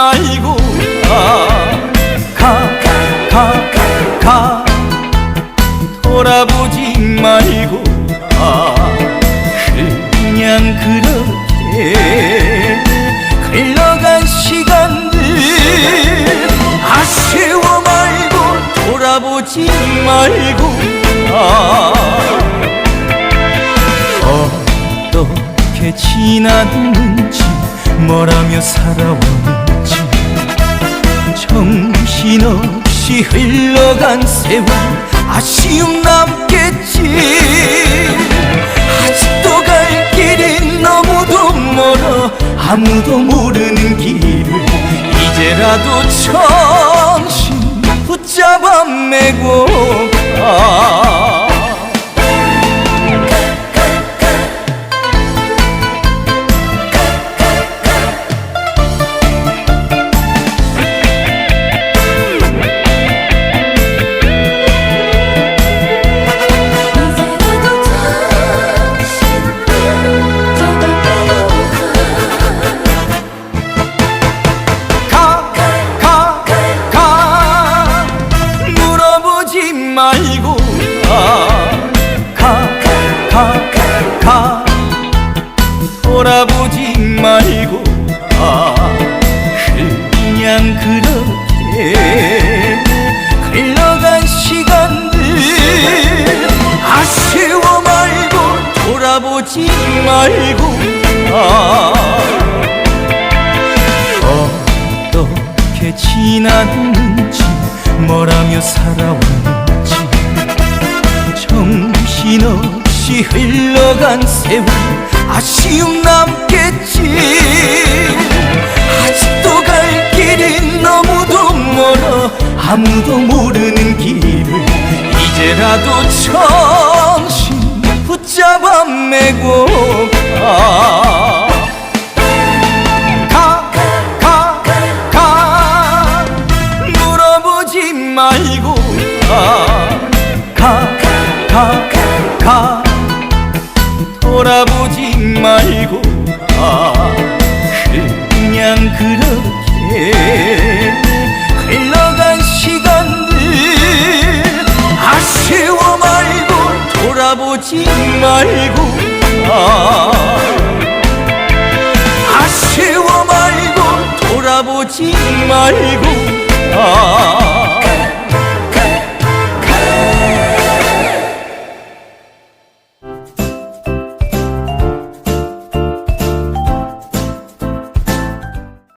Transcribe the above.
말고. 가가가가 돌아보지 말고. 아 그냥 그렇게 흘러간 시간들. 아쉬워 말고 돌아보지 말고. 아 어떻게 지났는지 뭐라며 살아왔는 정신없이 흘러간 세월 아쉬움 남겠지. 아직도 갈 길이 너무도 멀어 아무도 모르는 길을 이제라도 정신 붙잡아 메고 돌아보지 말고. 가 어떻게 지났는지 뭐라며 살아왔는지. 정신없이 흘러간 세월 아쉬움 남겠지. 아직도 갈 길이 너무도 멀어 아무도 모르는 길을 이제라도 붙 잡아 메고 가. 가, 가, 가 물어보지 말고 가, 가, 가, 가. 돌아보지 말고 가. 그냥 그렇게 돌아보지 말고. 가 아쉬워 말고 돌아보지 말고. 아